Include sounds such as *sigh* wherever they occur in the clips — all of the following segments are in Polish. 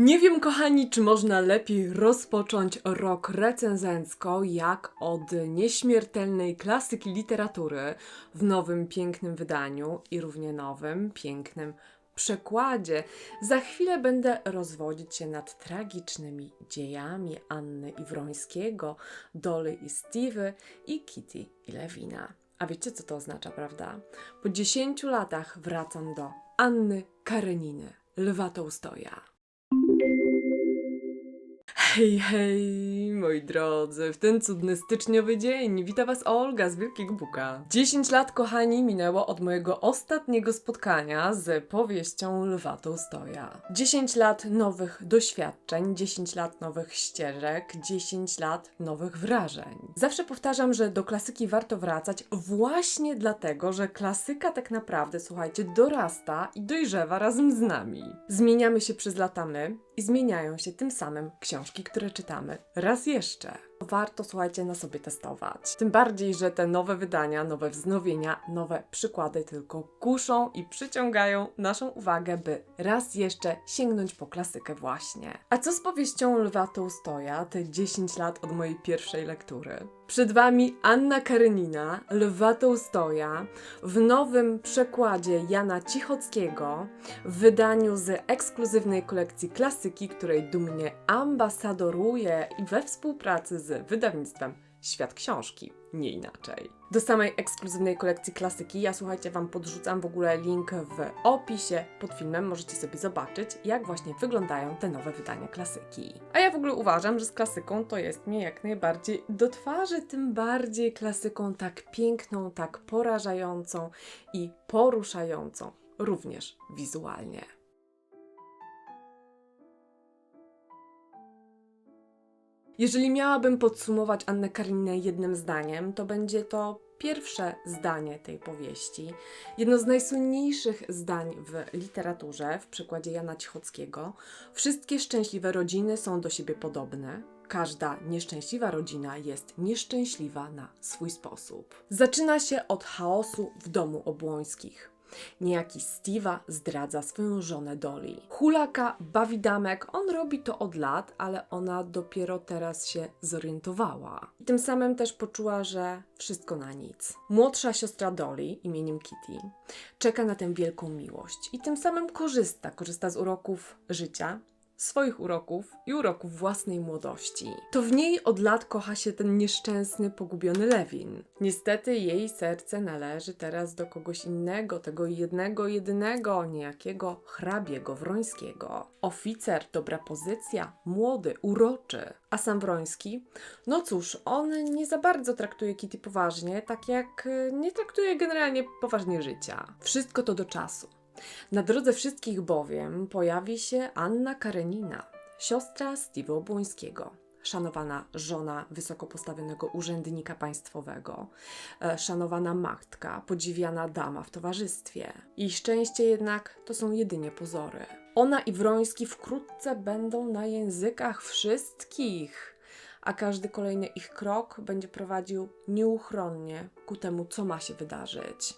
Nie wiem, kochani, czy można lepiej rozpocząć rok recenzencko, jak od nieśmiertelnej klasyki literatury w nowym, pięknym wydaniu i równie nowym, pięknym przekładzie. Za chwilę będę rozwodzić się nad tragicznymi dziejami Anny Iwrońskiego, Dolly i Stevie i Kitty i Lewina. A wiecie, co to oznacza, prawda? Po 10 latach wracam do Anny Kareniny, Lwa Tołstoja. Hej, hej, moi drodzy, w ten cudny styczniowy dzień wita Was Olga z Wielkiego Buka. 10 lat, kochani, minęło od mojego ostatniego spotkania z powieścią Lwa Tołstoja. 10 lat nowych doświadczeń, 10 lat nowych ścieżek, 10 lat nowych wrażeń. Zawsze powtarzam, że do klasyki warto wracać właśnie dlatego, że klasyka tak naprawdę, słuchajcie, dorasta i dojrzewa razem z nami. Zmieniamy się przez lata my i zmieniają się tym samym książki, które czytamy. Raz jeszcze. Warto, słuchajcie, na sobie testować. Tym bardziej, że te nowe wydania, nowe wznowienia, nowe przykłady tylko kuszą i przyciągają naszą uwagę, by raz jeszcze sięgnąć po klasykę właśnie. A co z powieścią Lwa Tołstoja, te 10 lat od mojej pierwszej lektury? Przed Wami Anna Karenina, Lwa Tołstoja, w nowym przekładzie Jana Cichockiego, w wydaniu z ekskluzywnej kolekcji klasyki, której dumnie ambasadoruje i we współpracy z wydawnictwem Świat Książki, nie inaczej. Do samej ekskluzywnej kolekcji klasyki ja słuchajcie Wam podrzucam w ogóle link w opisie pod filmem, możecie sobie zobaczyć jak właśnie wyglądają te nowe wydania klasyki. A ja w ogóle uważam, że z klasyką to jest mi jak najbardziej do twarzy, tym bardziej klasyką tak piękną, tak porażającą i poruszającą, również wizualnie. Jeżeli miałabym podsumować Annę Kareninę jednym zdaniem, to będzie to pierwsze zdanie tej powieści. Jedno z najsłynniejszych zdań w literaturze, w przykładzie Jana Cichockiego. Wszystkie szczęśliwe rodziny są do siebie podobne. Każda nieszczęśliwa rodzina jest nieszczęśliwa na swój sposób. Zaczyna się od chaosu w domu Obłońskich. Niejaki Steve'a zdradza swoją żonę Dolly. Hulaka bawi damek, on robi to od lat, ale ona dopiero teraz się zorientowała. I tym samym też poczuła, że wszystko na nic. Młodsza siostra Dolly, imieniem Kitty, czeka na tę wielką miłość i tym samym korzysta, korzysta z uroków życia, swoich uroków i uroków własnej młodości. To w niej od lat kocha się ten nieszczęsny, pogubiony Lewin. Niestety jej serce należy teraz do kogoś innego, tego jednego, jedynego, niejakiego hrabiego Wrońskiego. Oficer, dobra pozycja, młody, uroczy. A sam Wroński? No cóż, on nie za bardzo traktuje Kitty poważnie, tak jak y, nie traktuje generalnie poważnie życia. Wszystko to do czasu. Na drodze wszystkich bowiem pojawi się Anna Karenina, siostra Steve'a Obłońskiego, szanowana żona wysoko postawionego urzędnika państwowego, e, szanowana matka, podziwiana dama w towarzystwie. Ich szczęście jednak to są jedynie pozory. Ona i Wroński wkrótce będą na językach wszystkich a każdy kolejny ich krok będzie prowadził nieuchronnie ku temu, co ma się wydarzyć.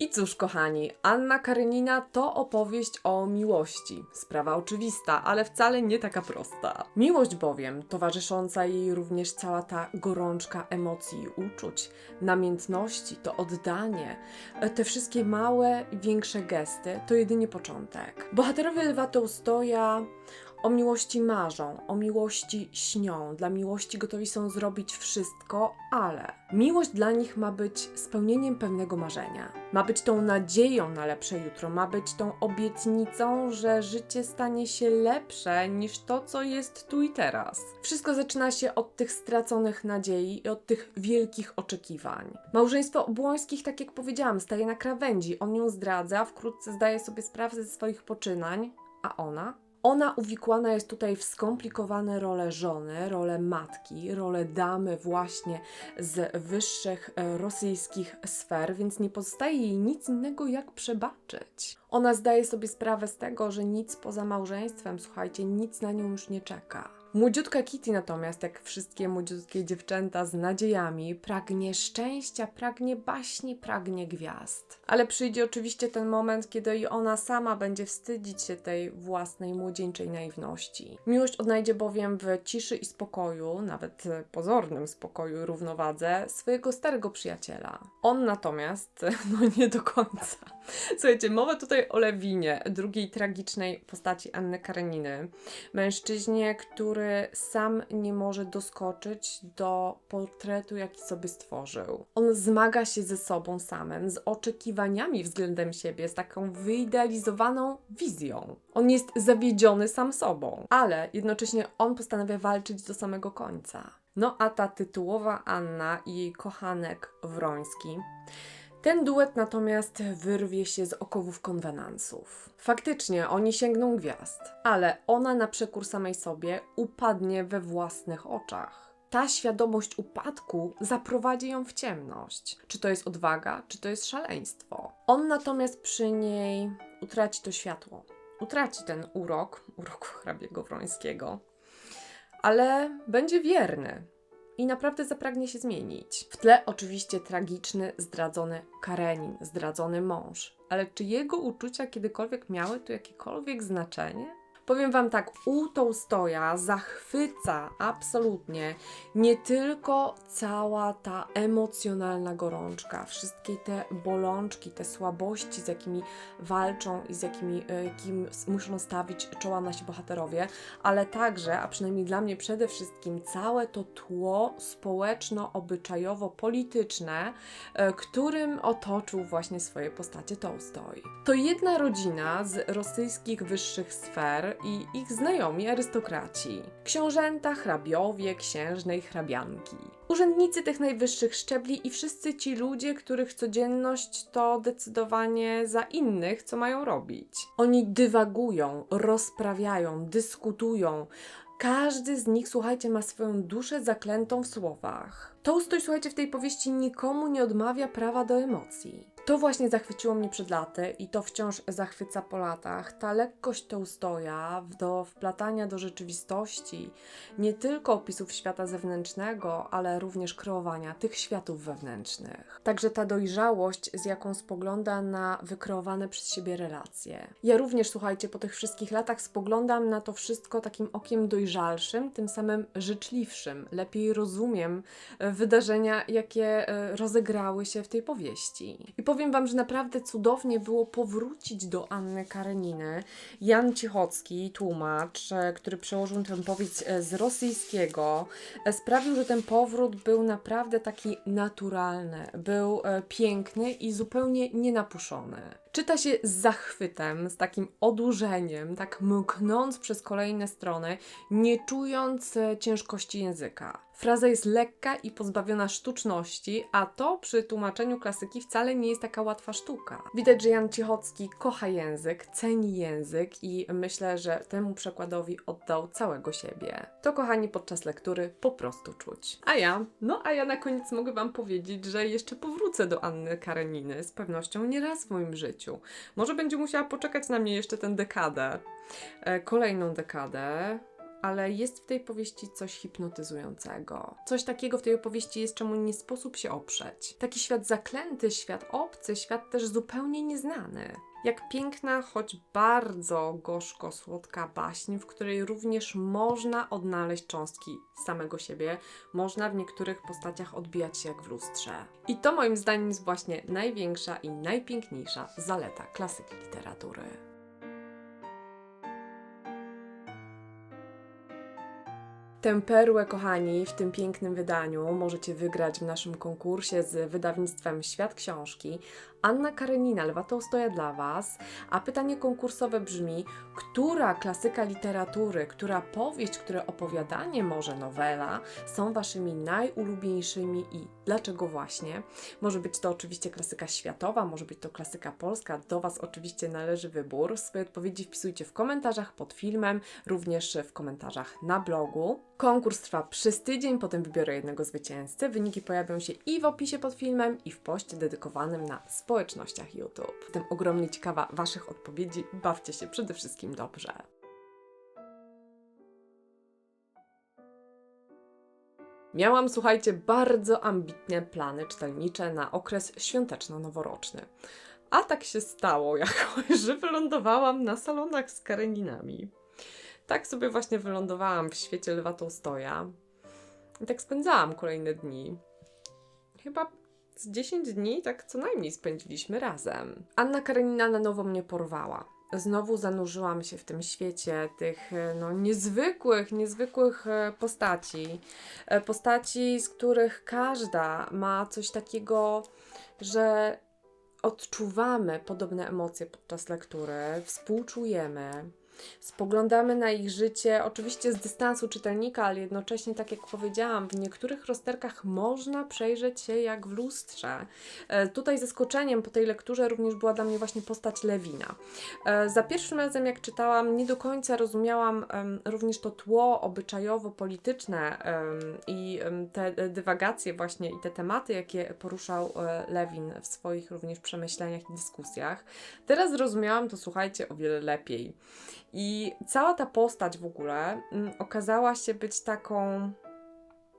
I cóż, kochani, Anna Karenina to opowieść o miłości. Sprawa oczywista, ale wcale nie taka prosta. Miłość bowiem, towarzysząca jej również cała ta gorączka emocji i uczuć, namiętności, to oddanie, te wszystkie małe większe gesty, to jedynie początek. Bohaterowie Lwa Tołstoja o miłości marzą, o miłości śnią, dla miłości gotowi są zrobić wszystko, ale miłość dla nich ma być spełnieniem pewnego marzenia. Ma być tą nadzieją na lepsze jutro, ma być tą obietnicą, że życie stanie się lepsze niż to, co jest tu i teraz. Wszystko zaczyna się od tych straconych nadziei i od tych wielkich oczekiwań. Małżeństwo Obłońskich, tak jak powiedziałam, staje na krawędzi. On ją zdradza, wkrótce zdaje sobie sprawę ze swoich poczynań, a ona? Ona uwikłana jest tutaj w skomplikowane role żony, rolę matki, rolę damy właśnie z wyższych e, rosyjskich sfer, więc nie pozostaje jej nic innego jak przebaczyć. Ona zdaje sobie sprawę z tego, że nic poza małżeństwem, słuchajcie, nic na nią już nie czeka. Młodziutka Kitty natomiast, jak wszystkie młodziutkie dziewczęta z nadziejami, pragnie szczęścia, pragnie baśni, pragnie gwiazd. Ale przyjdzie oczywiście ten moment, kiedy i ona sama będzie wstydzić się tej własnej młodzieńczej naiwności. Miłość odnajdzie bowiem w ciszy i spokoju, nawet pozornym spokoju i równowadze, swojego starego przyjaciela. On natomiast, *laughs* no nie do końca. Słuchajcie, mowa tutaj o Lewinie, drugiej tragicznej postaci Anny Kareniny. Mężczyźnie, który sam nie może doskoczyć do portretu, jaki sobie stworzył. On zmaga się ze sobą samym, z oczekiwaniami względem siebie, z taką wyidealizowaną wizją. On jest zawiedziony sam sobą, ale jednocześnie on postanawia walczyć do samego końca. No a ta tytułowa Anna i jej kochanek Wroński ten duet natomiast wyrwie się z okowów konwenansów. Faktycznie oni sięgną gwiazd, ale ona na przekór samej sobie upadnie we własnych oczach. Ta świadomość upadku zaprowadzi ją w ciemność. Czy to jest odwaga, czy to jest szaleństwo. On natomiast przy niej utraci to światło. Utraci ten urok, *laughs* urok hrabiego Wrońskiego, ale będzie wierny i naprawdę zapragnie się zmienić. W tle oczywiście tragiczny, zdradzony Karenin, zdradzony mąż. Ale czy jego uczucia kiedykolwiek miały tu jakiekolwiek znaczenie? Powiem Wam tak, u Tołstoja zachwyca absolutnie nie tylko cała ta emocjonalna gorączka, wszystkie te bolączki, te słabości, z jakimi walczą i z jakimi e, jakim muszą stawić czoła nasi bohaterowie, ale także, a przynajmniej dla mnie przede wszystkim, całe to tło społeczno-obyczajowo-polityczne, e, którym otoczył właśnie swoje postacie Tołstoj. To jedna rodzina z rosyjskich wyższych sfer i ich znajomi arystokraci. Książęta, hrabiowie, księżne i hrabianki. Urzędnicy tych najwyższych szczebli i wszyscy ci ludzie, których codzienność to decydowanie za innych, co mają robić. Oni dywagują, rozprawiają, dyskutują. Każdy z nich, słuchajcie, ma swoją duszę zaklętą w słowach. Tolstoj, słuchajcie, w tej powieści nikomu nie odmawia prawa do emocji. To właśnie zachwyciło mnie przed laty i to wciąż zachwyca po latach. Ta lekkość Tolstoja do wplatania do rzeczywistości, nie tylko opisów świata zewnętrznego, ale również kreowania tych światów wewnętrznych. Także ta dojrzałość, z jaką spogląda na wykreowane przez siebie relacje. Ja również, słuchajcie, po tych wszystkich latach spoglądam na to wszystko takim okiem dojrzalszym, tym samym życzliwszym. Lepiej rozumiem e, wydarzenia, jakie e, rozegrały się w tej powieści. I Wam, że naprawdę cudownie było powrócić do Anny Kareniny. Jan Cichocki, tłumacz, e, który przełożył tę powieść e, z rosyjskiego, e, sprawił, że ten powrót był naprawdę taki naturalny, był piękny i zupełnie nienapuszony. Czyta się z zachwytem, z takim odurzeniem, tak mknąc przez kolejne strony, nie czując e, ciężkości języka. Fraza jest lekka i pozbawiona sztuczności, a to przy tłumaczeniu klasyki wcale nie jest taka łatwa sztuka. Widać, że Jan Cichocki kocha język, ceni język i myślę, że temu przekładowi oddał całego siebie. To, kochani, podczas lektury po prostu czuć. A ja, no a ja na koniec mogę Wam powiedzieć, że jeszcze powrócę do Anny Kareniny z pewnością nie raz w moim życiu. Może będzie musiała poczekać na mnie jeszcze tę dekadę, e, kolejną dekadę, ale jest w tej powieści coś hipnotyzującego. Coś takiego w tej opowieści jest, czemu nie sposób się oprzeć. Taki świat zaklęty, świat obcy, świat też zupełnie nieznany. Jak piękna, choć bardzo gorzko-słodka baśń, w której również można odnaleźć cząstki samego siebie, można w niektórych postaciach odbijać się jak w lustrze. I to moim zdaniem jest właśnie największa i najpiękniejsza zaleta klasyki literatury. Tę perłę, kochani, w tym pięknym wydaniu możecie wygrać w naszym konkursie z wydawnictwem Świat Książki. Anna Karenina, Lwa Tołstoja dla Was. A pytanie konkursowe brzmi, która klasyka literatury, która powieść, które opowiadanie, może nowela, są Waszymi najulubieńszymi i dlaczego właśnie? Może być to oczywiście klasyka światowa, może być to klasyka polska. Do Was oczywiście należy wybór. Swoje odpowiedzi wpisujcie w komentarzach pod filmem, również w komentarzach na blogu. Konkurs trwa przez tydzień, potem wybiorę jednego zwycięzcę. Wyniki pojawią się i w opisie pod filmem, i w poście dedykowanym na społecznościach YouTube. Jestem ogromnie ciekawa Waszych odpowiedzi. Bawcie się przede wszystkim dobrze. Miałam, słuchajcie, bardzo ambitne plany czytelnicze na okres świąteczno-noworoczny. A tak się stało jakoś, że wylądowałam na salonach z Kareninami. Tak sobie właśnie wylądowałam w świecie Lwa Tołstoja. I tak spędzałam kolejne dni. Chyba z 10 dni tak co najmniej spędziliśmy razem. Anna Karenina na nowo mnie porwała. Znowu zanurzyłam się w tym świecie tych e, no, niezwykłych, niezwykłych e, postaci. E, Postaci, z których każda ma coś takiego, że odczuwamy podobne emocje podczas lektury, współczujemy, spoglądamy na ich życie, oczywiście z dystansu czytelnika, ale jednocześnie, tak jak powiedziałam, w niektórych rozterkach można przejrzeć się jak w lustrze. E, Tutaj zaskoczeniem po tej lekturze również była dla mnie właśnie postać Lewina. E, Za pierwszym razem, jak czytałam, nie do końca rozumiałam również to tło obyczajowo-polityczne i te dywagacje właśnie i te tematy, jakie poruszał e, Lewin w swoich również przemyśleniach i dyskusjach. Teraz zrozumiałam to, słuchajcie, o wiele lepiej. I cała ta postać w ogóle mm, okazała się być taką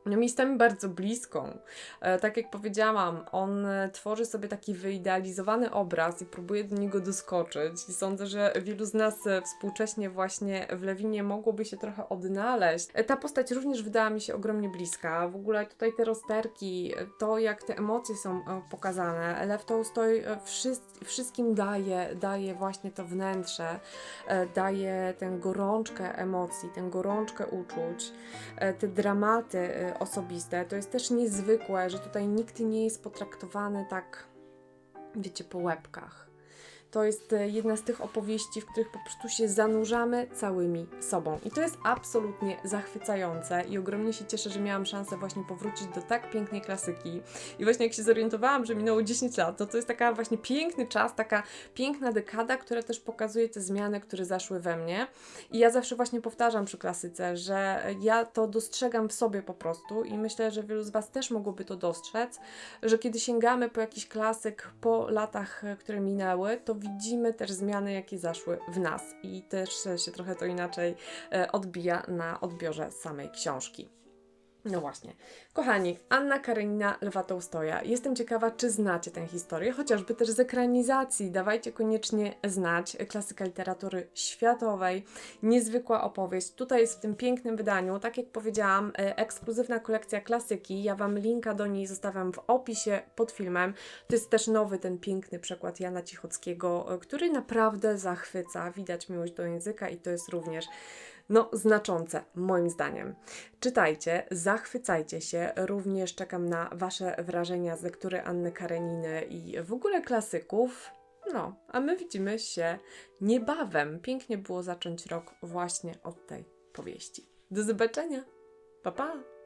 miejscami bardzo bliską. E, tak jak powiedziałam, on e, tworzy sobie taki wyidealizowany obraz i próbuje do niego doskoczyć. I sądzę, że wielu z nas e, współcześnie właśnie w Lewinie mogłoby się trochę odnaleźć. Ta postać również wydała mi się ogromnie bliska. W ogóle tutaj te rozterki, to jak te emocje są pokazane. Lew Tolstoj wszys- wszystkim daje, daje właśnie to wnętrze, daje tę gorączkę emocji, tę gorączkę uczuć te dramaty osobiste. To jest też niezwykłe, że tutaj nikt nie jest potraktowany tak, wiecie, po łebkach. To jest e, jedna z tych opowieści, w których po prostu się zanurzamy całymi sobą. I to jest absolutnie zachwycające i ogromnie się cieszę, że miałam szansę właśnie powrócić do tak pięknej klasyki. I właśnie jak się zorientowałam, że minęło 10 lat, to to jest taka właśnie piękny czas, taka piękna dekada, która też pokazuje te zmiany, które zaszły we mnie. I ja zawsze właśnie powtarzam przy klasyce, że ja to dostrzegam w sobie po prostu i myślę, że wielu z Was też mogłoby to dostrzec, że kiedy sięgamy po jakiś klasyk po latach, e, które minęły, to widzimy też zmiany, jakie zaszły w nas i też się trochę to inaczej e, odbija na odbiorze samej książki. No właśnie. Kochani, Anna Karenina Lwa Tołstoja. Jestem ciekawa, czy znacie tę historię, chociażby też z ekranizacji. Dawajcie koniecznie znać. Klasyka literatury światowej. Niezwykła opowieść. Tutaj jest w tym pięknym wydaniu, tak jak powiedziałam, e, ekskluzywna kolekcja klasyki. Ja Wam linka do niej zostawiam w opisie pod filmem. To jest też nowy, ten piękny przekład Jana Cichockiego, e, który naprawdę zachwyca. Widać miłość do języka i to jest również no, znaczące, moim zdaniem. Czytajcie, zachwycajcie się. Również czekam na Wasze wrażenia z lektury Anny Kareniny i w ogóle klasyków. No, a my widzimy się niebawem. Pięknie było zacząć rok właśnie od tej powieści. Do zobaczenia. Pa, pa!